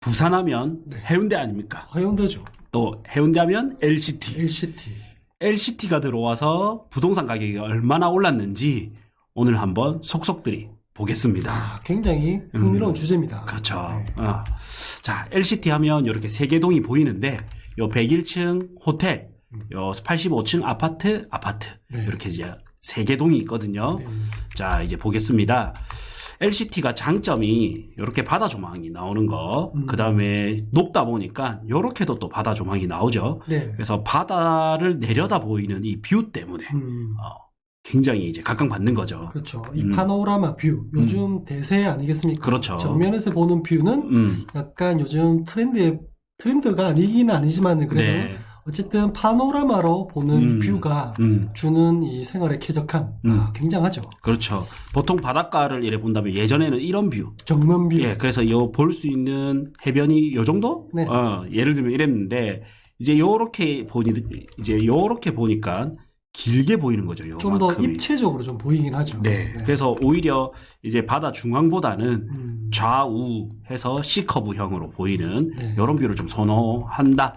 부산하면 네. 해운대 아닙니까? 해운대죠. 또 해운대하면 LCT. LCT. LCT가 들어와서 부동산 가격이 얼마나 올랐는지 오늘 한번 속속들이 보겠습니다. 아, 굉장히 흥미로운 음, 주제입니다. 그렇죠. 네. 어. 자, LCT 하면 이렇게 세 개 동이 보이는데 요 101층 호텔, 요 85층 아파트, 아파트 네. 이렇게 이제 세 개 동이 있거든요. 네. 자, 이제 보겠습니다. LCT가 장점이 이렇게 바다 조망이 나오는 거, 음. 그 다음에 높다 보니까 이렇게도 또 바다 조망이 나오죠. 네. 그래서 바다를 내려다 보이는 이 뷰 때문에 음, 어, 굉장히 이제 각광받는 거죠. 그렇죠. 이 음. 파노라마 뷰. 요즘 대세 아니겠습니까? 그렇죠. 정면에서 보는 뷰는 음, 약간 요즘 트렌드의 트렌드가 아니긴 아니지만 그래도 네, 어쨌든 파노라마로 보는 음. 뷰가 음, 주는 이 생활의 쾌적함 음. 아, 굉장하죠. 그렇죠. 보통 바닷가를 이래 본다면 예전에는 이런 뷰, 정면 뷰. 예, 그래서 요 볼 수 있는 해변이 요 정도? 네. 어, 예를 들면 이랬는데 이제 요렇게 보니 이제 요렇게 보니까 길게 보이는 거죠. 좀 더. 입체적으로 좀 보이긴 하죠. 네. 그래서 오히려 이제 바다 중앙보다는 음, 좌우 해서 C커브형으로 보이는 네. 이런 뷰를 좀 선호한다.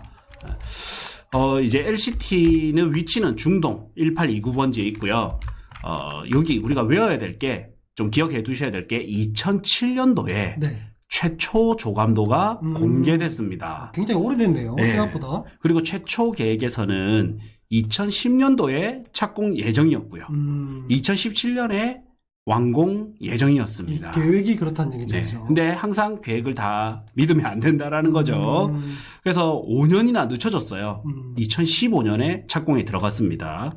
어, 이제 LCT는 위치는 중동 1829번지에 있고요. 어, 여기 우리가 외워야 될 게 좀 기억해 두셔야 될 게 2007년도에 네. 최초 조감도가 음. 공개됐습니다. 굉장히 오래됐네요. 네. 생각보다. 그리고 최초 계획에서는 2010년도에 착공 예정이었고요. 음, 2017년에 완공 이 예정이었습니다. 계획이 그렇다는 얘기죠. 네. 근데 항상 계획을 다 믿으면 안 된다라는 거죠. 음, 그래서 5년이나 늦춰졌어요. 음, 2015년에 착공에 들어갔습니다.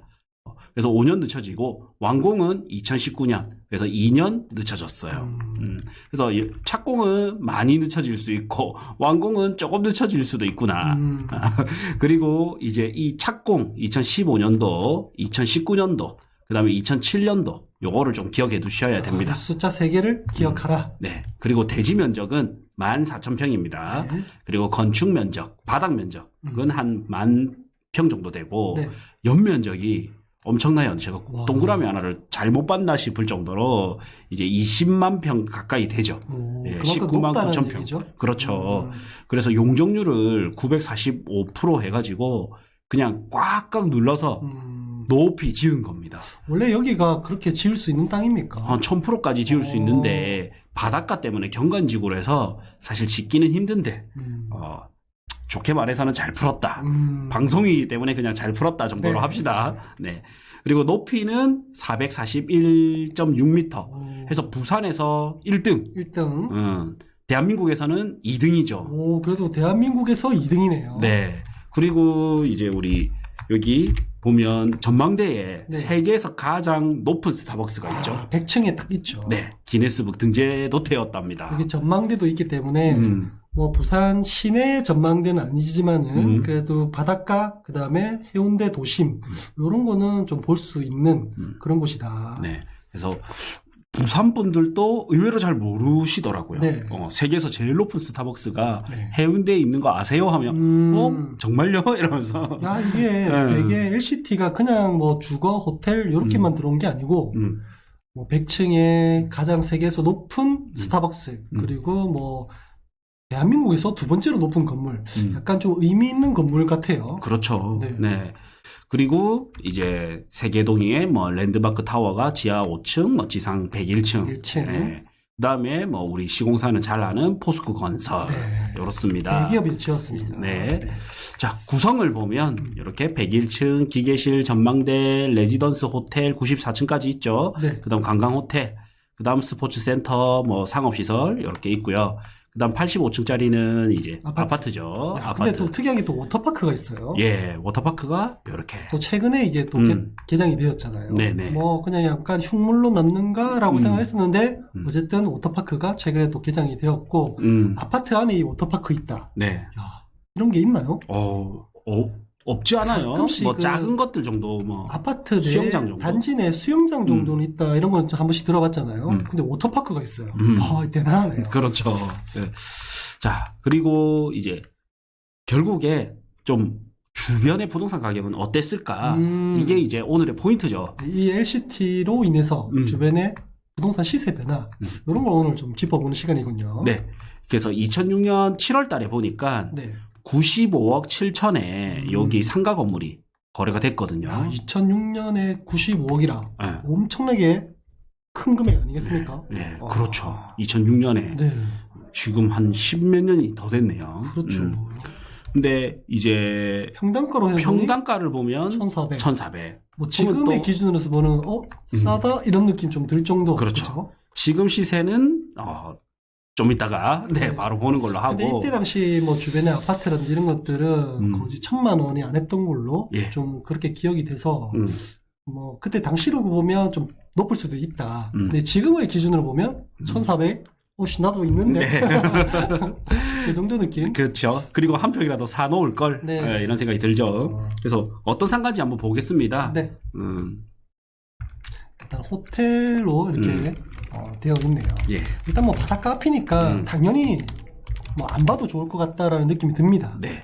그래서 5년 늦춰지고 완공은 2019년. 그래서 2년 늦춰졌어요. 음, 음, 그래서 이 착공은 많이 늦춰질 수 있고 완공은 조금 늦춰질 수도 있구나. 음, 그리고 이제 이 착공 2015년도, 2019년도, 그 다음에 2007년도 요거를 좀 기억해 두셔야 됩니다. 아, 숫자 세 개를 기억하라. 네. 그리고 대지 면적은 14,000평입니다. 네. 그리고 건축 면적, 바닥 면적은 음. 한만 평 정도 되고 네. 연 면적이 엄청나요. 제가 와. 동그라미 하나를 잘못 봤나 싶을 정도로 이제 20만 평 가까이 되죠. 오, 예, 그만큼 19만 높다는 9천 평. 얘기죠. 그렇죠. 음, 그래서 용적률을 945% 해가지고 그냥 꽉꽉 눌러서 음, 높이 지은 겁니다. 원래 여기가 그렇게 지을 수 있는 땅입니까? 한 1000%까지 지을 수 어. 있는데 바닷가 때문에 경관지구로 해서 사실 짓기는 힘든데 음, 어, 좋게 말해서는 잘 풀었다. 음, 방송이기 때문에 그냥 잘 풀었다 정도로 네. 합시다. 네. 그리고 높이는 441.6m 오, 해서 부산에서 1등. 1등. 음, 대한민국에서는 2등이죠. 오, 그래도 대한민국에서 2등이네요. 네. 그리고 이제 우리 여기 보면 전망대에 네. 세계에서 가장 높은 스타벅스가 있죠. 아, 100층에 딱 있죠. 네. 기네스북 등재도 되었답니다. 여기 전망대도 있기 때문에 음, 뭐 부산 시내 전망대는 아니지만은 음. 그래도 바닷가 그다음에 해운대 도심 이런 거는 좀 볼 수 있는 음. 그런 곳이다. 네. 그래서 부산 분들도 의외로 잘 모르시더라고요. 네. 어, 세계에서 제일 높은 스타벅스가 네. 해운대에 있는 거 아세요? 하면 음. 어 정말요? 이러면서 야 이게 네. 되게 LCT가 그냥 뭐 주거 호텔 이렇게만 들어온 게 아니고 음, 뭐 100층에 가장 세계에서 높은 스타벅스 음. 그리고 뭐 대한민국에서 두 번째로 높은 건물 음. 약간 좀 의미 있는 건물 같아요. 그렇죠. 네. 네. 그리고 이제 세계동의의 뭐 랜드마크 타워가 지하 5층, 뭐 지상 101층. 1층. 네. 그다음에 뭐 우리 시공사는 잘 아는 포스코 건설. 네. 이렇습니다. 대기업이 지었습니다. 네. 자, 구성을 보면 이렇게 101층 기계실 전망대 레지던스 호텔 94층까지 있죠. 네. 그다음 관광 호텔, 그다음 스포츠 센터, 뭐 상업 시설 이렇게 있고요. 그다음 85층짜리는 이제 아파트. 아파트. 죠 야, 아파트. 근데 또 특이하게 또 워터파크가 있어요. 예, 워터파크가 이렇게. 또 최근에 이게 또 음. 개, 장이 되었잖아요. 네네. 뭐 그냥 약간 흉물로 남는가라고 음. 생각했었는데 음. 어쨌든 워터파크가 최근에 또 개장이 되었고 음, 아파트 안에 이 워터파크 있다. 네. 야, 이런 게 있나요? 어, 어, 없지 않아요. 가끔씩 뭐 그 작은 것들 정도 뭐. 아파트 내 수영장 정도? 단지 내 수영장 정도는 있다 이런 거는 한 번씩 들어봤잖아요. 음. 근데 워터파크가 있어요. 음. 아 대단하네요. 그렇죠. 네. 자, 그리고 이제 결국에 좀 주변의 부동산 가격은 어땠을까? 음. 이게 이제 오늘의 포인트죠. 이 LCT로 인해서 음. 주변에 부동산 시세 변화 음. 이런 걸 오늘 좀 짚어보는 시간이군요. 네. 그래서 2006년 7월 달에 보니까 네. 95억 7천에 음. 여기 상가 건물이 거래가 됐거든요. 야, 2006년에 95억이라 예. 엄청나게 큰 금액 아니겠습니까? 예, 와. 그렇죠. 2006년에 네, 지금 한 10몇 년이 더 됐네요. 그렇죠. 음. 근데 이제 평당가로 해서 평당가를 보면 1,400. 1,400. 뭐 지금의 또- 음. 기준으로서 보는 어 싸다 이런 느낌 좀 들 정도. 그렇죠. 지금 시세는 어, 좀 이따가 네, 네. 바로 보는 걸로 하고 근데 이때 당시 뭐 주변의 아파트라든지 이런 것들은 음. 거의 천만 원이 안 했던 걸로 예. 좀 그렇게 기억이 돼서 음, 뭐 그때 당시로 보면 좀 높을 수도 있다. 음. 근데 지금의 기준으로 보면 1,400. 혹시 나도 있는데 네. 그 정도 느낌. 그렇죠. 그리고 한 평이라도 사놓을 걸 네. 예, 이런 생각이 들죠. 어, 그래서 어떤 상가인지 한번 보겠습니다. 네, 음, 일단 호텔로 이렇게 음. 어, 되어 있네요. 예, 일단 뭐 바닷가 앞이니까 음. 당연히 뭐 안 봐도 좋을 것 같다라는 느낌이 듭니다. 네.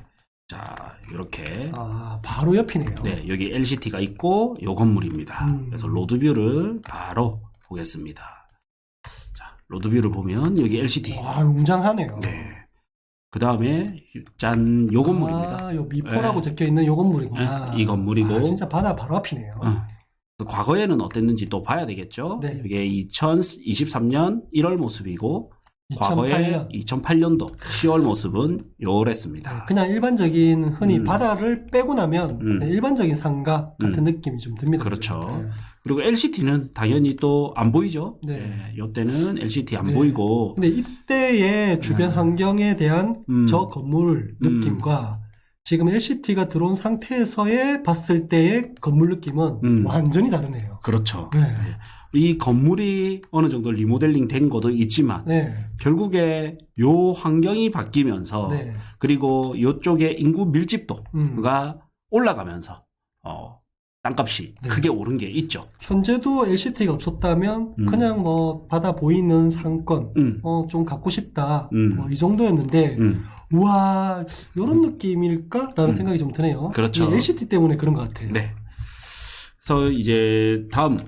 자, 이렇게 아 바로 옆이네요. 네, 여기 LCT가 있고 요 건물입니다. 음. 그래서 로드뷰를 바로 보겠습니다. 자, 로드뷰를 보면 여기 LCT. 와 웅장하네요. 네. 그 다음에 짠, 요 건물입니다. 아, 요 미포라고 네. 적혀 있는 요 건물이구나. 네, 이 건물이고. 아, 진짜 바다 바로 앞이네요. 어. 그래서 과거에는 어땠는지 또 봐야 되겠죠. 네. 이게 2023년 1월 모습이고 과거에 2008년. 2008년도 10월 모습은 요랬습니다. 그냥 일반적인 흔히 음. 바다를 빼고 나면 음. 일반적인 상가 같은 음. 느낌이 좀 듭니다. 그렇죠. 그죠? 그리고 LCT는 당연히 또 안 보이죠. 네. 네, 요때는 LCT 안 네. 보이고 근데 이때의 주변 음. 환경에 대한 음. 저 건물 음. 느낌과 지금 LCT가 들어온 상태에서의 봤을 때의 건물 느낌은 음. 완전히 다르네요. 그렇죠. 네. 이 건물이 어느 정도 리모델링 된 것도 있지만 네. 결국에 요 환경이 바뀌면서 네. 그리고 요쪽에 인구 밀집도가 음. 올라가면서 어, 땅값이 네. 크게 오른 게 있죠. 현재도 LCT가 없었다면 음. 그냥 뭐 바다 보이는 상권 음, 어, 좀 갖고 싶다. 음. 뭐 이 정도였는데 음, 우와 이런 느낌일까라는 음. 생각이 좀 드네요. 그렇죠. 이 LCT 때문에 그런 것 같아요. 네. 그래서 이제 다음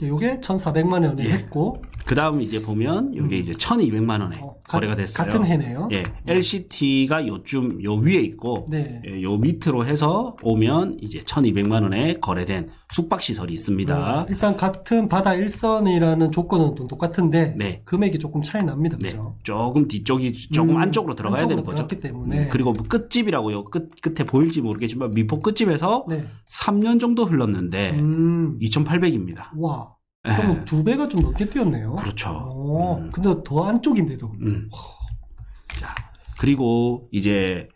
이게 1,400만 원에 예. 했고 그 다음 이제 보면 이게 음. 이제 1,200만 원에 어, 거래가 가- 됐어요. 같은 해네요. 예, LCT가 요쯤 요 위에 있고 네. 예, 요 밑으로 해서 오면 이제 1,200만 원에 거래된 숙박 시설이 있습니다. 어, 일단 같은 바다 일선이라는 조건은 좀 똑같은데 네. 금액이 조금 차이 납니다. 네, 그죠? 조금 뒤쪽이 조금 음, 안쪽으로 들어가야 되는 안쪽으로 거죠. 들어갔기 때문에 음, 그리고 뭐 끝집이라고 요. 끝 끝에 보일지 모르겠지만 미포 끝집에서 네. 3년 정도 흘렀는데 음. 2,800입니다. 와. 그럼 두 배가 좀 넘게 뛰었네요. 예. 그렇죠. 어, 음. 근데 더 안쪽인데도. 음. 자, 그리고 이제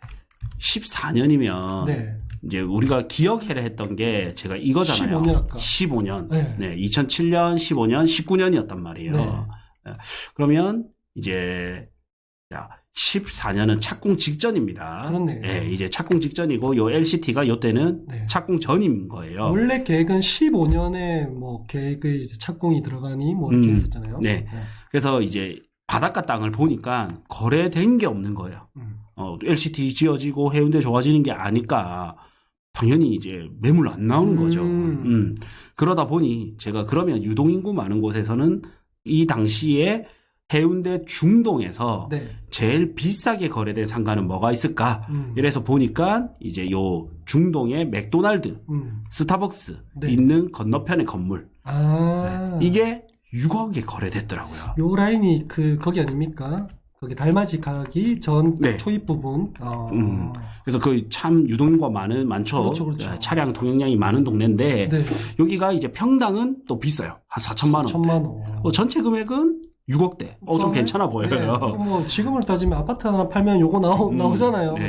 14년이면 네. 이제 우리가 기억해야 했던 게 제가 이거잖아요. 15년 아까. 15년. 네. 네, 2007년, 15년, 19년이었단 말이에요. 네. 네. 그러면 이제 자, 14년은 착공 직전입니다. 그렇네요. 예, 이제 착공 직전이고 요 LCT가 요 때는 네. 착공 전인 거예요. 원래 계획은 15년에 뭐 계획의 이제 착공이 들어가니 뭐 이렇게 음. 했었잖아요. 네. 그래서 이제 바닷가 땅을 보니까 거래된 게 없는 거예요. 음. 어, LCT 지어지고 해운대 좋아지는 게 아니까 당연히 이제 매물 안 나오는 거죠. 음. 음. 그러다 보니 제가 그러면 유동인구 많은 곳에서는 이 당시에 해운대 중동에서 네. 제일 비싸게 거래된 상가는 뭐가 있을까? 음. 이래서 보니까 이제 요 중동의 맥도날드, 음. 스타벅스 네. 있는 건너편의 건물. 아. 네. 이게 6억에 거래됐더라고요. 요 라인이 그 거기 아닙니까? 거기 달맞이 가기 전 네. 초입 부분. 어. 음. 그래서 그 참 유동인구가 많은 많죠. 그렇죠, 그렇죠. 예, 차량 통행량이 많은 동네인데 네. 여기가 이제 평당은 또 비싸요. 한 4천만 원. 천만 원. 어, 전체 금액은 6억대. 어, 좀 괜찮아 보여요. 네. 뭐 지금을 따지면 아파트 하나 팔면 요거 나오, 음, 나오잖아요. 네.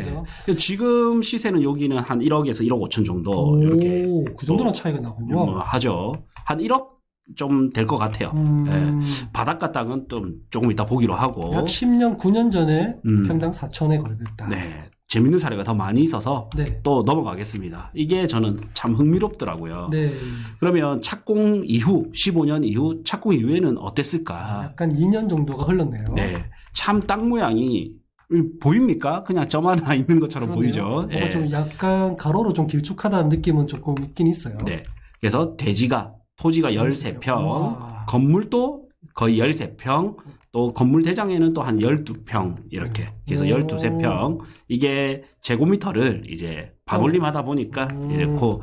그죠? 지금 시세는 여기는 한 1억에서 1억 5천 정도 오, 이렇게 그 정도는 또 차이가 나군요. 뭐 하죠. 한 1억 좀 될 것 같아요. 음, 바닷가 땅은 좀 조금 이따 보기로 하고. 약 10년, 9년 전에 음. 평당 4천에 거래됐다. 네. 재밌는 사례가 더 많이 있어서 네. 또 넘어가겠습니다. 이게 저는 참 흥미롭더라고요. 네. 그러면 착공 이후 15년 이후 착공 이후에는 어땠을까? 약간 2년 정도가 흘렀네요. 네, 참 땅 모양이 보입니까? 그냥 점 하나 있는 것처럼 그러네요. 보이죠. 뭔가 예. 좀 약간 가로로 좀 길쭉하다는 느낌은 조금 있긴 있어요. 네, 그래서 대지가 토지가 13평, 와. 건물도 거의 13평, 또 건물 대장에는 또 한 12평, 이렇게. 그래서 오. 12세평. 이게 제곱미터를 이제 반올림하다 보니까 음. 이렇고,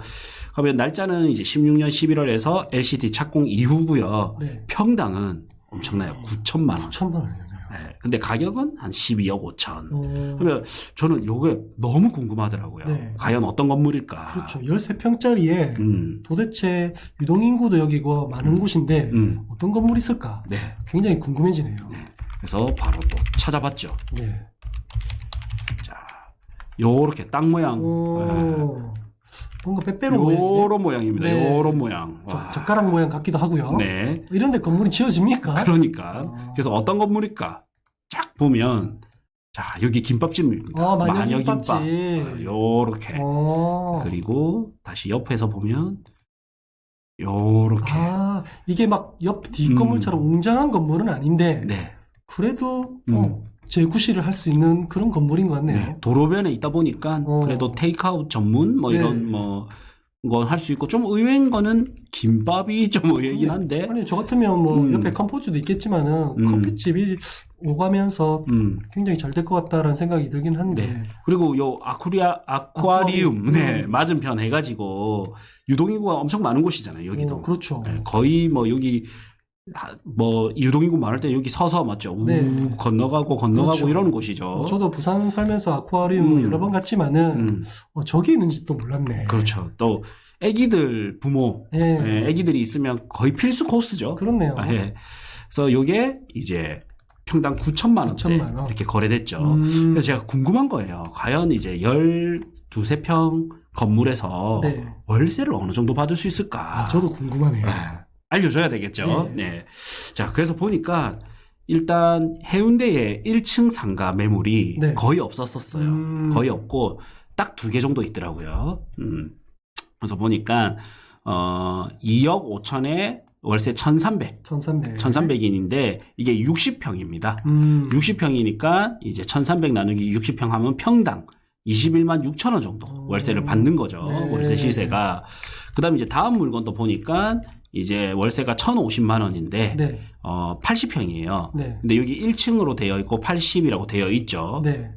그러면 날짜는 이제 16년 11월에서 LCT 착공 이후고요. 네. 평당은 엄청나요. 9천만 원. 9천만 원이네요. 네. 근데 가격은 한 12억 5천. 어, 그러면 저는 요게 너무 궁금하더라고요. 네. 과연 어떤 건물일까? 그렇죠. 13평짜리에 음, 도대체 유동인구도 여기고 많은 곳인데 음, 어떤 건물이 있을까? 네. 굉장히 궁금해지네요. 네. 그래서 바로 또 찾아봤죠. 네. 자, 요렇게 땅 모양. 오, 뭔가 네. 빼빼로 모양. 요런 모양입니다. 네. 요런 모양. 와. 젓가락 모양 같기도 하고요. 네. 이런데 건물이 지어집니까? 그러니까. 아. 그래서 어떤 건물일까? 쫙 보면, 자, 여기 김밥집입니다. 아, 마녀 김밥집. 아, 요렇게. 어. 그리고 다시 옆에서 보면, 요렇게. 아, 이게 막 옆 뒷건물처럼 음. 웅장한 건물은 아닌데 네. 그래도 음. 어, 재구시를 할 수 있는 그런 건물인 것 같네요. 네. 도로변에 있다 보니까 어. 그래도 테이크아웃 전문 뭐 네. 이런 뭐 건 할 수 있고 좀 의외인 거는 김밥이 좀 의외이긴 한데 아니 저 같으면 뭐 음. 옆에 컴포즈도 있겠지만은 음. 커피집이 오가면서 음. 굉장히 잘 될 것 같다라는 생각이 들긴 한데 네. 그리고 요 아쿠리아 아쿠아리움. 네 음. 맞은편 해가지고 유동인구가 엄청 많은 곳이잖아요 여기도 어, 그렇죠. 네, 거의 뭐 여기 하- 뭐 유동인구 많을 때 여기 서서 맞죠 우 네. 건너가고 건너가고 그렇죠. 이러는 곳이죠 어, 저도 부산 살면서 아쿠아리움 음. 여러 번 갔지만은 음, 어, 저기 있는지도 몰랐네. 그렇죠 또 애기들 부모 예. 예, 애기들이 있으면 거의 필수 코스죠 그렇네요. 아, 예. 그래서 요게 이제 평당 9천만 원대 9천만 원. 이렇게 거래됐죠. 음. 그래서 제가 궁금한 거예요. 과연 이제 12세 평 건물에서 네. 월세를 어느 정도 받을 수 있을까? 아, 저도 궁금하네요. 예, 알려줘야 되겠죠. 네. 네. 자, 그래서 보니까 일단 해운대에 1층 상가 매물이 네. 거의 없었었어요. 음. 거의 없고 딱 두 개 정도 있더라고요. 음. 그래서 보니까 어 2억 5천에 월세 1,300. 1300. 1300인인데 이게 60평입니다. 음. 60평이니까 이제 1300 나누기 60평 하면 평당 21만 6천 원 정도 음. 월세를 받는 거죠. 네. 월세 시세가. 그다음에 이제 다음 물건도 보니까 이제 월세가 1,050만 원인데 네. 어 80평이에요. 네. 근데 여기 1층으로 되어 있고 80이라고 되어 있죠. 네.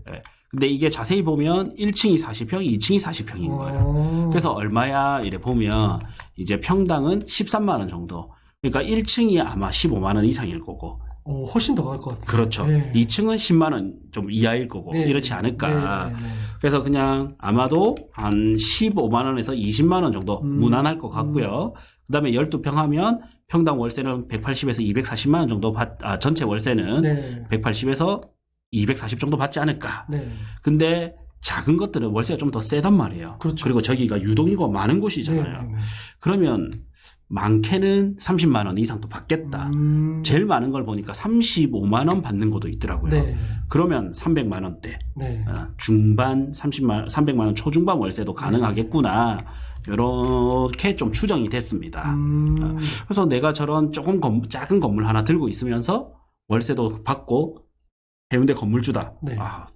근데 이게 자세히 보면 1층이 40평, 2층이 40평인 거예요. 어. 그래서 얼마야 이래 보면 이제 평당은 13만 원 정도. 그러니까 1층이 아마 15만 원 이상일 거고. 어, 훨씬 더 나을 것 같아요. 그렇죠. 네. 2층은 10만 원 좀 이하일 거고 네. 이렇지 않을까. 네, 네, 네. 그래서 그냥 아마도 한 15만 원에서 20만 원 정도 음. 무난할 것 같고요. 그 다음에 12평 하면 평당 월세는 180에서 240만 원 정도 받 아, 전체 월세는 네. 180에서 240 정도 받지 않을까. 네. 근데 작은 것들은 월세가 좀 더 세단 말이에요. 그렇죠. 리고 저기가 유동인구가 많은 네, 곳이잖아요. 네, 네. 그러면 많게는 30만 원 이상도 받겠다. 음. 제일 많은 걸 보니까 35만 원 받는 것도 있더라고요. 네. 그러면 300만 원대, 네. 어, 중반 30만 300만 원 초중반 월세도 가능하겠구나. 이렇게 좀 추정이 됐습니다. 음. 그래서 내가 저런 조금 건- 작은 건물 하나 들고 있으면서 월세도 받고 해운대 건물주다. 네. 아,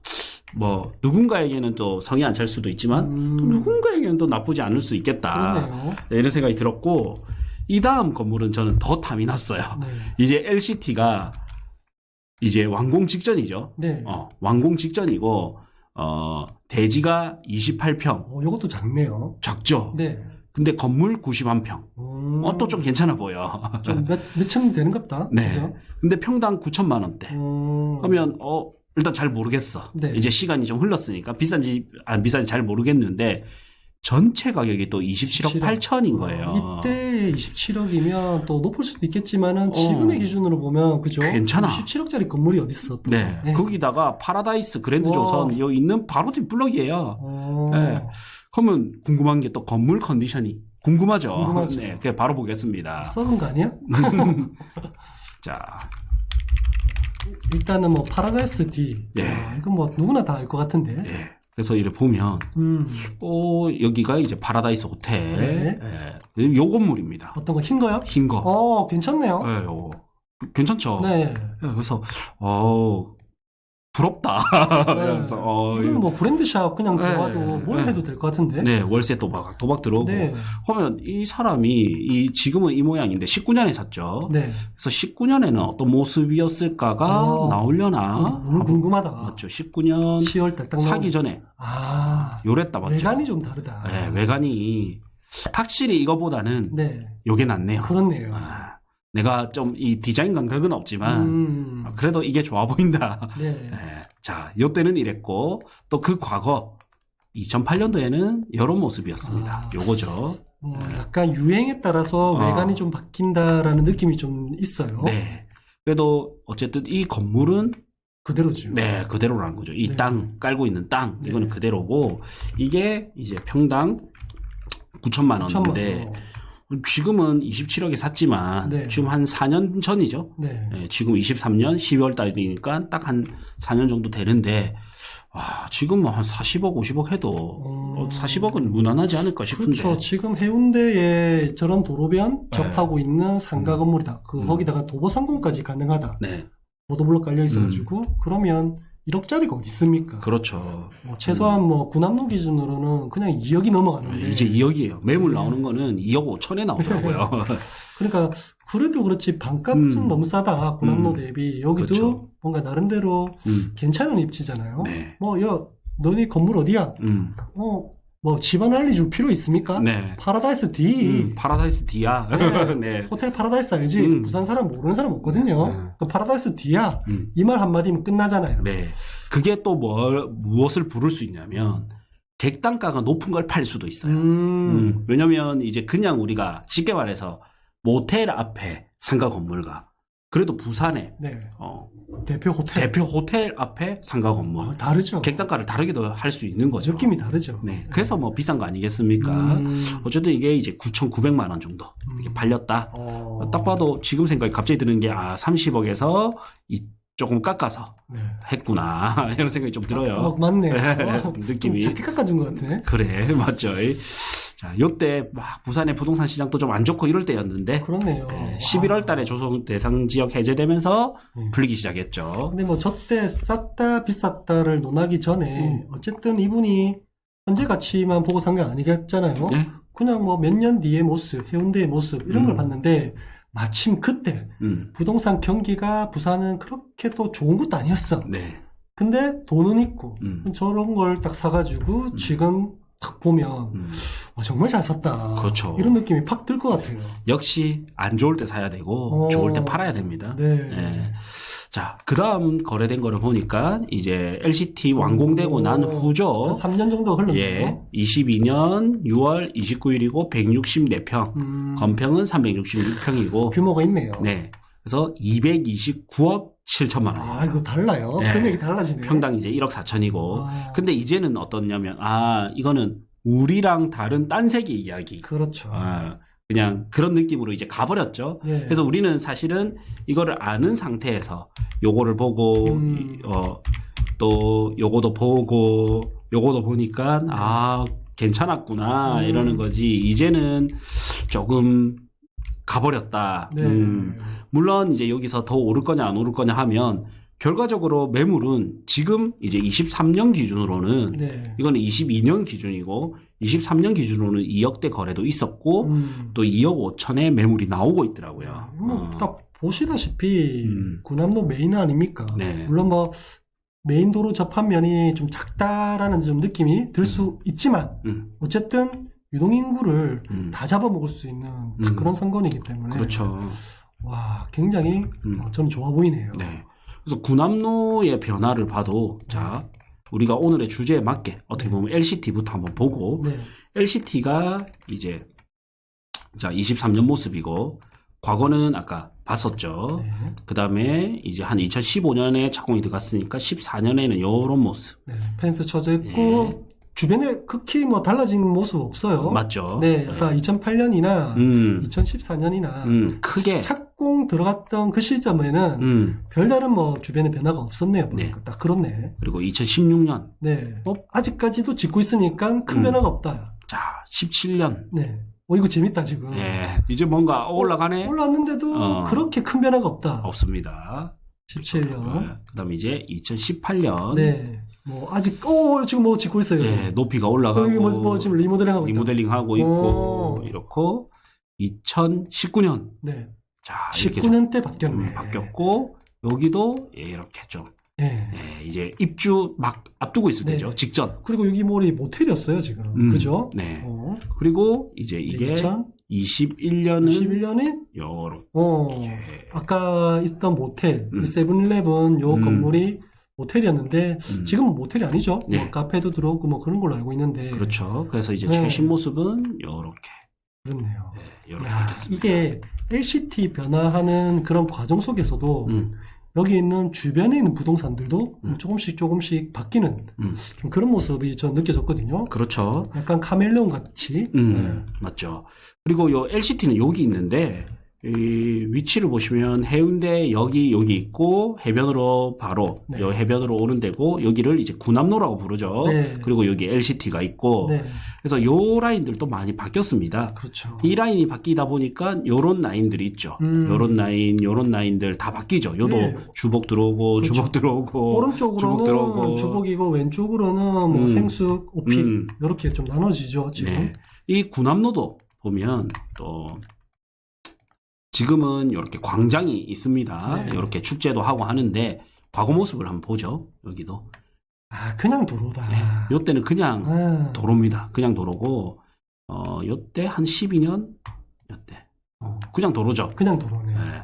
뭐 누군가에게는 또 성이 안 찰 수도 있지만 음. 또 누군가에게는 또 나쁘지 않을 수 있겠다. 그렇네요. 네, 이런 생각이 들었고 이 다음 건물은 저는 더 탐이 났어요. 네. 이제 LCT가 이제 완공 직전이죠. 네. 어, 완공 직전이고 어, 대지가 28평 어, 요것도 작네요. 작죠. 네. 근데 건물 91평. 음. 어, 또 좀 괜찮아 보여. 좀 몇몇층 되는갑다. 네. 그죠? 근데 평당 9천만 원대. 음. 하면 어 일단 잘 모르겠어. 네. 이제 시간이 좀 흘렀으니까 비싼지 안 비싼지 잘 모르겠는데 전체 가격이 또 27억 8천인 거예요. 어, 이때 27억이면 또 높을 수도 있겠지만은 어. 지금의 기준으로 보면 그죠? 괜찮아. 27억짜리 건물이 어디 있어? 또. 네. 거기다가 파라다이스 그랜드 와. 조선 여기 있는 바로 뒷블럭이에요. 어. 네. 그러면 궁금한 게 또 건물 컨디션이 궁금하죠. 궁금하죠. 네, 그냥 바로 보겠습니다. 썩은 거 아니야? 자, 일단은 뭐 파라다이스 D. 네. 아, 이건 뭐 누구나 다 알 것 같은데. 예. 그래서 이래 보면 음. 어 여기가 이제 파라다이스 호텔. 네. 예. 요 건물입니다. 어떤 거 흰 거요? 흰 거. 어, 괜찮네요. 예, 요. 괜찮죠. 네. 예, 그래서 어 부럽다. 그래서 어, 이건 뭐 브랜드샵 그냥 네, 들어와도 뭘 네. 해도 될 것 같은데. 네 월세 도박 도박 들어오고 네. 그러면 이 사람이 이 지금은 이 모양인데 19년에 샀죠. 네. 그래서 19년에는 어떤 모습이었을까가 어, 나오려나 너무 궁금하다. 맞죠. 19년 10월 달 딱 사기 나오네. 전에 아, 요랬다 맞죠. 외관이 좀 다르다. 네, 외관이 확실히 이거보다는 네. 요게 낫네요. 그렇네요. 아, 내가 좀 이 디자인 감각은 없지만 음, 그래도 이게 좋아 보인다. 네. 예, 자, 요때는 이랬고 또 그 과거 2008년도에는 이런 모습이었습니다. 아. 요거죠. 뭐 약간 유행에 따라서 어. 외관이 좀 바뀐다라는 느낌이 좀 있어요. 네. 그래도 어쨌든 이 건물은 그대로죠. 네 그대로라는 거죠. 이 네. 땅 깔고 있는 땅 네. 이거는 그대로고 이게 이제 평당 9천만 천만 원인데 원. 지금은 27억에 샀지만 네. 지금 한 4년 전이죠. 네. 예, 지금 23년 12월 달이니까 딱 한 4년 정도 되는데 와, 지금 뭐 한 40억, 50억 해도 어, 40억은 무난하지 않을까 싶은데. 그렇죠. 지금 해운대에 저런 도로변 네. 접하고 있는 상가 건물이다. 그 음. 거기다가 도보 상공까지 가능하다. 네, 모도블록 깔려 있어가지고 그러면 1억짜리가 어디 있습니까? 그렇죠. 뭐 최소한 뭐 구남로 기준으로는 그냥 2억이 넘어가는데 이제 2억이에요. 매물 네. 나오는 거는 2억 5천에 나오더라고요. 그러니까 그래도 그렇지 반값 좀 음. 너무 싸다 구남로 음. 대비 여기도 그렇죠. 뭔가 나름대로 음, 괜찮은 입지잖아요. 네. 뭐야 너네 건물 어디야? 음, 어 뭐 집안 알려줄 필요 있습니까? 네. 파라다이스 D 음, 파라다이스 D야. 네. 네. 호텔 파라다이스 알지? 음. 부산 사람 모르는 사람 없거든요. 네. 그 파라다이스 D야. 음, 이말 한마디면 끝나잖아요. 네. 그게 또 뭘, 무엇을 부를 수 있냐면, 객단가가 높은 걸 팔 수도 있어요. 음. 음, 왜냐면 이제 그냥 우리가 쉽게 말해서 모텔 앞에 상가 건물과 그래도 부산에 네. 어, 대표 호텔. 대표 호텔 앞에 상가 건물 아, 다르죠. 객단가를 다르게도 할 수 있는 거죠. 느낌이 다르죠. 네, 그래서 뭐 비싼 거 아니겠습니까? 음. 어쨌든 이게 이제 9,900만 원 정도 이렇게 음. 팔렸다. 어. 딱 봐도 지금 생각이 갑자기 드는 게 아 30억에서 이 조금 깎아서 네. 했구나 이런 생각이 좀 들어요. 어, 맞네. 네, 어, 느낌이. 좀 작게 깎아준 것 같아. 그래 맞죠. 자, 요때 막 부산의 부동산 시장도 좀 안 좋고 이럴 때였는데 그렇네요. 네, 11월 달에 조성 대상 지역 해제되면서 네. 풀리기 시작했죠. 근데 뭐 저때 쌌다 비쌌다를 논하기 전에 음. 어쨌든 이분이 현재 가치만 보고 산 게 아니겠잖아요. 네? 그냥 뭐 몇 년 뒤의 모습, 해운대의 모습 이런 걸 음. 봤는데 마침 그때 음. 부동산 경기가 부산은 그렇게 또 좋은 것도 아니었어. 네. 근데 돈은 있고 음. 저런 걸 딱 사가지고 지금 딱 보면 음. 와, 정말 잘 샀다. 그렇죠. 이런 느낌이 팍 들 것 같아요. 역시 안 좋을 때 사야 되고 어. 좋을 때 팔아야 됩니다. 네. 네. 자, 그 다음 거래된 거를 보니까 이제 LCT 완공되고 난한 후죠. 3년 정도 흘렀네요. 예. 22년 6월 29일이고 164평. 음, 건평은 366평이고. 규모가 있네요. 네. 그래서 229억 7천만 원. 아, 이거 달라요. 네. 금액이 달라지네요. 평당 이제 1억 4천이고. 아, 근데 이제는 어떻냐면, 아, 이거는 우리랑 다른 딴 세계 이야기. 그렇죠. 아, 그냥 그런 느낌으로 이제 가버렸죠. 예. 그래서 우리는 사실은 이거를 아는 상태에서 요거를 보고, 음. 어, 또 요거도 보고, 요거도 보니까, 네. 아, 괜찮았구나, 음. 이러는 거지. 이제는 조금 가버렸다. 네. 음. 물론 이제 여기서 더 오를 거냐 안 오를 거냐 하면 결과적으로 매물은 지금 이제 23년 기준으로는 네. 이거는 22년 기준이고 23년 기준으로는 2억대 거래도 있었고 음. 또 2억 5천의 매물이 나오고 있더라고요. 뭐, 어. 딱 보시다시피 음. 구남로 메인 아닙니까? 네. 물론 뭐 메인 도로 접한 면이 좀 작다라는 좀 느낌이 들수 있지만 음, 어쨌든 유동 인구를 음. 다 잡아먹을 수 있는 딱 음. 그런 상권이기 때문에 그렇죠. 와 굉장히 음. 어, 저는 좋아 보이네요. 네. 그래서 구남로의 변화를 봐도 자 우리가 오늘의 주제에 맞게 어떻게 보면 LCT부터 한번 보고 네. LCT가 이제 자 23년 모습이고 과거는 아까 봤었죠. 네. 그 다음에 이제 한 2015년에 착공이 들어갔으니까 14년에는 이런 모습 네. 펜스 쳐져 있고 예. 주변에 극히 뭐 달라진 모습 없어요. 맞죠? 네, 아까 2008년이나 음, 2014년이나 음, 크게 착공 들어갔던 그 시점에는 음, 별다른 뭐 주변에 변화가 없었네요. 네. 보니까 딱 그렇네. 그리고 2016년 네. 뭐 아직까지도 짓고 있으니까 큰 음. 변화가 없다. 자 17년 네. 어 이거 재밌다 지금. 예, 이제 뭔가 올라가네 올랐는데도 어. 그렇게 큰 변화가 없다. 없습니다. 17년. 그 다음에 이제 2018년 네. 뭐 아직 오 지금 뭐 짓고 있어요. 예, 높이가 올라가고 여기 뭐, 뭐 지금 리모델링 하고 있다. 리모델링 하고 있고 오. 이렇고 2019년 네. 자 이렇게 좀 19년 때 바뀌었네. 바뀌었고 여기도 예, 이렇게 좀 예. 예, 이제 입주 막 앞두고 있을 네. 때죠 직전 그리고 여기 뭐이 모텔이었어요 지금. 음, 그죠? 네 어. 그리고 이제 이게 21년은 2021년에 요렇게 어 아까 있던 모텔 음. 이 세븐일레븐 요 음. 건물이 모텔이었는데 음, 지금은 모텔이 아니죠. 네. 뭐 카페도 들어오고 뭐 그런 걸로 알고 있는데 그렇죠 그래서 이제 네. 최신 모습은 요렇게 그렇네요. 예, 요렇게 야, 바뀌었습니다 이게 LCT 변화하는 그런 과정 속에서도 음, 여기 있는 주변에 있는 부동산들도 음. 조금씩 조금씩 바뀌는 음. 좀 그런 모습이 전 느껴졌거든요. 그렇죠 약간 카멜레온 같이. 음, 맞죠. 그리고 요 LCT는 여기 있는데, 이 위치를 보시면 해운대 여기 여기 있고 해변으로 바로 네. 요 해변으로 오는 데고 여기를 이제 구남로라고 부르죠. 네. 그리고 여기 LCT가 있고 네, 그래서 요 라인들도 많이 바뀌었습니다. 그렇죠. 이 라인이 바뀌다 보니까 요런 라인들이 있죠. 음. 요런 라인, 요런 라인들 다 바뀌죠. 요도 네. 주복 들어오고 그렇죠. 주복 들어오고 오른쪽으로는 주먹 들어오고. 주복이고 왼쪽으로는 뭐 음. 생숙, 오필 음. 이렇게 좀 나눠지죠 지금. 네. 이 구남로도 보면 또 지금은 이렇게 광장이 있습니다. 네. 이렇게 축제도 하고 하는데 과거 모습을 한번 보죠. 여기도. 아 그냥 도로다. 네. 요때는 그냥 아, 도로입니다. 그냥 도로고 어 요때 한 12년 요때 어, 그냥 도로죠. 그냥 도로네요. 네.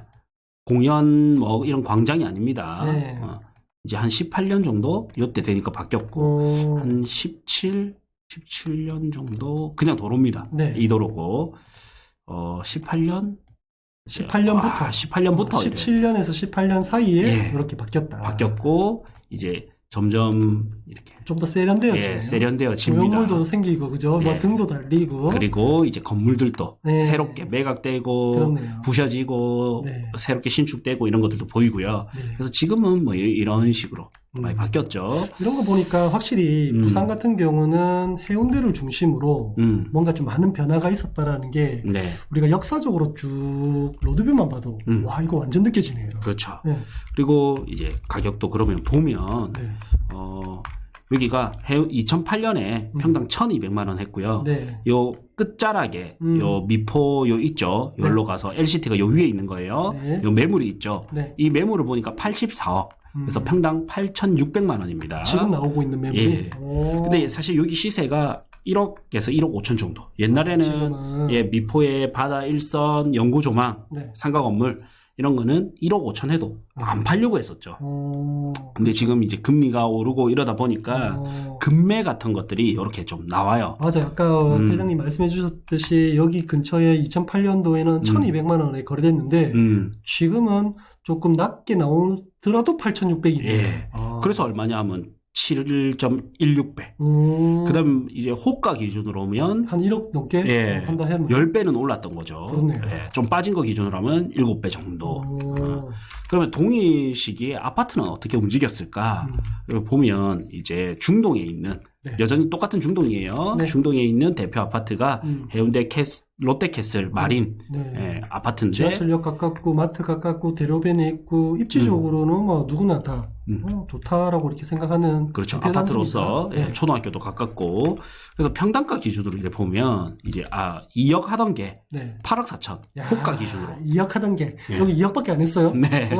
공연 뭐 이런 광장이 아닙니다. 네. 어, 이제 한 18년 정도 요때 되니까 바뀌었고 어, 한 17, 17년 정도 그냥 도로입니다. 네. 이 도로고 어 18년 18년부터 아, 18년부터 이래 17년에서 18년 사이에 예. 이렇게 바뀌었다. 바뀌었고 이제 점점 이렇게 좀 더 세련되어지네요. 예, 세련되어집니다. 조형물도 생기고 그죠? 뭐 예. 등도 달리고. 그리고 이제 건물들도 네. 새롭게 매각되고 그렇네요. 부셔지고 네. 새롭게 신축되고 이런 것들도 보이고요. 네. 그래서 지금은 뭐 이- 이런 식으로 많이 음. 바뀌었죠. 이런 거 보니까 확실히 음. 부산 같은 경우는 해운대를 중심으로 음. 뭔가 좀 많은 변화가 있었다라는 게 네. 우리가 역사적으로 쭉 로드뷰만 봐도 음. 와 이거 완전 느껴지네요. 그렇죠. 네. 그리고 이제 가격도 그러면 보면 네. 어 여기가 2008년에 음. 평당 1,200만 원 했고요. 네. 요 끝자락에 음. 요 미포 요 있죠. 여기로 가서 LCT가 요 위에 있는 거예요. 네. 요 매물이 있죠. 네. 이 매물을 보니까 84억. 그래서 음. 평당 8,600만 원입니다. 지금 나오고 있는 매물이. 예. 오. 근데 사실 여기 시세가 1억에서 1억 5천 정도. 옛날에는 지금은 예, 미포의 바다 일선 연구 조망 네. 상가 건물 이런 거는 1억 5천 해도 안 팔려고 했었죠. 어. 근데 지금 이제 금리가 오르고 이러다 보니까 어. 금매 같은 것들이 이렇게 좀 나와요. 맞아요. 아까 음. 회장님 말씀해 주셨듯이 여기 근처에 2008년도에는 1200만 원에 거래됐는데 음. 지금은 조금 낮게 나오더라도 8600이에요. 예. 그래서 얼마냐 하면 7.16배. 음, 그다음 이제 호가 기준으로 오면 한 1억 넘게 예. 한다 하면 10배는 올랐던 거죠. 그렇네요. 예, 좀 빠진 거 기준으로 하면 7배 정도. 어, 그러면 동일 시기에 아파트는 어떻게 움직였을까? 음, 보면 이제 중동에 있는 네. 여전히 똑같은 중동이에요. 네. 중동에 있는 대표 아파트가 음, 해운대 캐스, 롯데캐슬 마린 네. 예, 아파트인데 지하철역 가깝고 마트 가깝고 대로변에 있고 입지적으로는 뭐 누구나 다 음. 어, 좋다라고 이렇게 생각하는 그렇죠. 대표 아파트로서. 예, 초등학교도 가깝고 그래서 평당가 기준으로 이렇게 보면 이제 아 2억 하던 게 네. 8억 4천 야, 호가 기준으로 2억 하던 게 예. 여기 2억밖에 안 했어요. 네.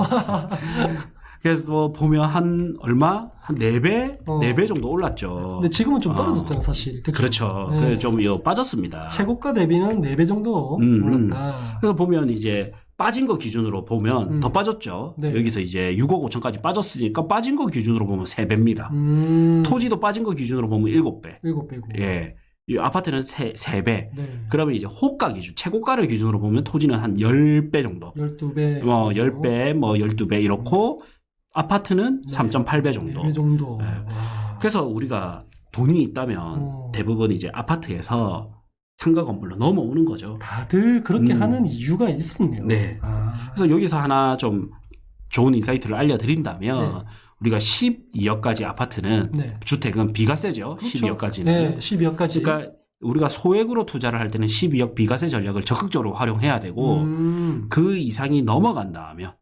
와. 그래서 보면 한 얼마 한 4배 어. 4배 정도 올랐죠. 근데 지금은 좀 어. 떨어졌잖아 사실. 그쵸? 그렇죠. 네. 그래서 좀 빠졌습니다. 최고가 대비는 4배 정도 음, 음. 올랐다. 그래서 보면 이제 빠진 거 기준으로 보면 음. 더 빠졌죠. 네. 여기서 이제 6억 5천까지 빠졌으니까 빠진 거 기준으로 보면 3배입니다. 음, 토지도 빠진 거 기준으로 보면 7배. 7배고. 예. 이 아파트는 3, 세배 네. 그러면 이제 호가 기준, 최고가를 기준으로 보면 토지는 한 10배 정도. 12배. 뭐 10배, 뭐 12배 이렇고 아파트는 네. 3.8배 정도. 4배 정도. 네. 와. 그래서 우리가 돈이 있다면 어. 대부분 이제 아파트에서 상가 건물로 넘어오는 거죠. 다들 그렇게 음. 하는 이유가 있었네요. 네. 아. 그래서 여기서 하나 좀 좋은 인사이트를 알려드린다면 네. 우리가 12억까지 아파트는 네. 주택은 비과세죠. 그렇죠. 12억까지는. 네, 12억까지. 그러니까 우리가 소액으로 투자를 할 때는 12억 비과세 전략을 적극적으로 활용해야 되고 음. 그 이상이 넘어간다면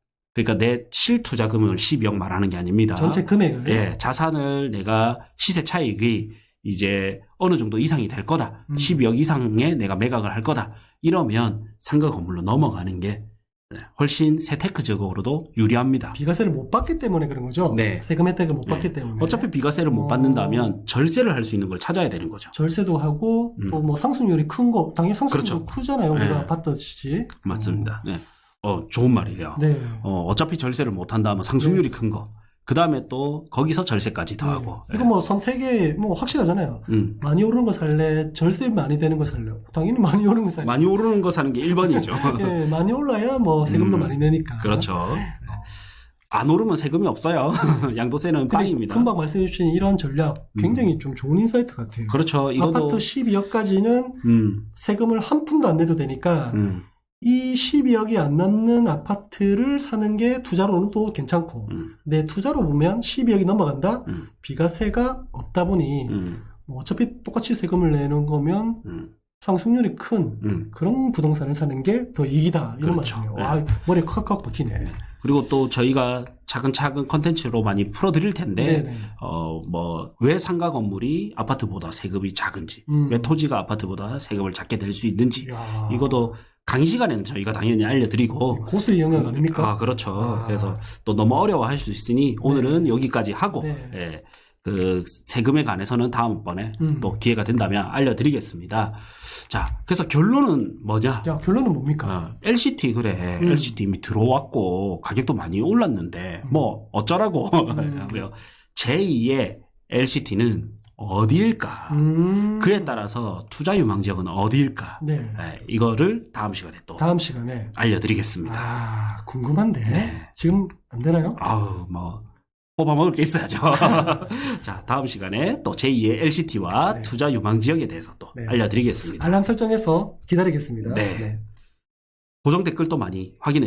그러니까 내 실투 자금을 12억 말하는 게 아닙니다. 전체 금액을. 예, 자산을 내가 시세 차익이 이제 어느 정도 이상이 될 거다. 음. 12억 이상에 내가 매각을 할 거다. 이러면 상가 건물로 넘어가는 게 네, 훨씬 세테크적으로도 유리합니다. 비과세를 못 받기 때문에 그런 거죠. 네. 세금 혜택을 못 네. 받기 때문에. 어차피 비과세를 못 어. 받는다면 절세를 할 수 있는 걸 찾아야 되는 거죠. 절세도 하고 음. 또뭐 상승률이 큰 거 당연히 상승률도 그렇죠. 크잖아요. 우리가 네. 봤듯이. 맞습니다. 네. 어, 좋은 말이에요. 네. 어, 어차피 절세를 못 한다면 상승률이 큰 거. 그 다음에 또 거기서 절세까지 더하고. 네. 이거 뭐 선택이 뭐 확실하잖아요. 음. 많이 오르는 거 살래, 절세 많이 되는 거 살래. 당연히 많이 오르는 거 살래. 많이 오르는 거 사는 게 1번이죠. 예, 많이 올라야 뭐 세금도 음. 많이 내니까. 그렇죠. 안 오르면 세금이 없어요. 양도세는 빵입니다. 금방 말씀해 주신 이런 전략 굉장히 좀 좋은 인사이트 같아요. 그렇죠. 이것도 아파트 12억까지는 음, 세금을 한 푼도 안 내도 되니까 음, 이 12억이 안 남는 아파트를 사는 게 투자로는 또 괜찮고 음, 내 투자로 보면 12억이 넘어간다? 음, 비과세가 없다 보니 음, 뭐 어차피 똑같이 세금을 내는 거면 음, 상승률이 큰 음. 그런 부동산을 사는 게 더 이익이다 이런 그렇죠. 말이에요. 네. 아, 머리 칵칵 박히네. 그리고 또 저희가 차근차근 컨텐츠로 많이 풀어드릴 텐데, 네네. 어, 뭐, 왜 상가 건물이 아파트보다 세금이 작은지, 음. 왜 토지가 아파트보다 세금을 작게 낼 수 있는지, 이야. 이것도 강의 시간에는 저희가 당연히 알려드리고, 고수의 영역 아닙니까? 아, 그렇죠. 아. 그래서 또 너무 어려워하실 수 있으니 오늘은 여기까지 하고, 네. 예, 그 세금에 관해서는 다음번에 음. 또 기회가 된다면 알려드리겠습니다. 자, 그래서 결론은 뭐냐? 자, 결론은 뭡니까? 어, LCT 그래, 음. LCT 이미 들어왔고 가격도 많이 올랐는데 뭐 어쩌라고 음. 하고요. 제2의 LCT는 어디일까? 음. 그에 따라서 투자 유망 지역은 어디일까? 네. 예, 이거를 다음 시간에 또 다음 시간에 알려드리겠습니다. 아 궁금한데 네. 지금 안 되나요? 아우 뭐 뽑아 먹을 게 있어야죠. 자 다음 시간에 또 제2의 LCT와 네. 투자 유망 지역에 대해서 또 네. 알려드리겠습니다. 알람 설정해서 기다리겠습니다. 네. 고정 댓글도 많이 확인해 주세요.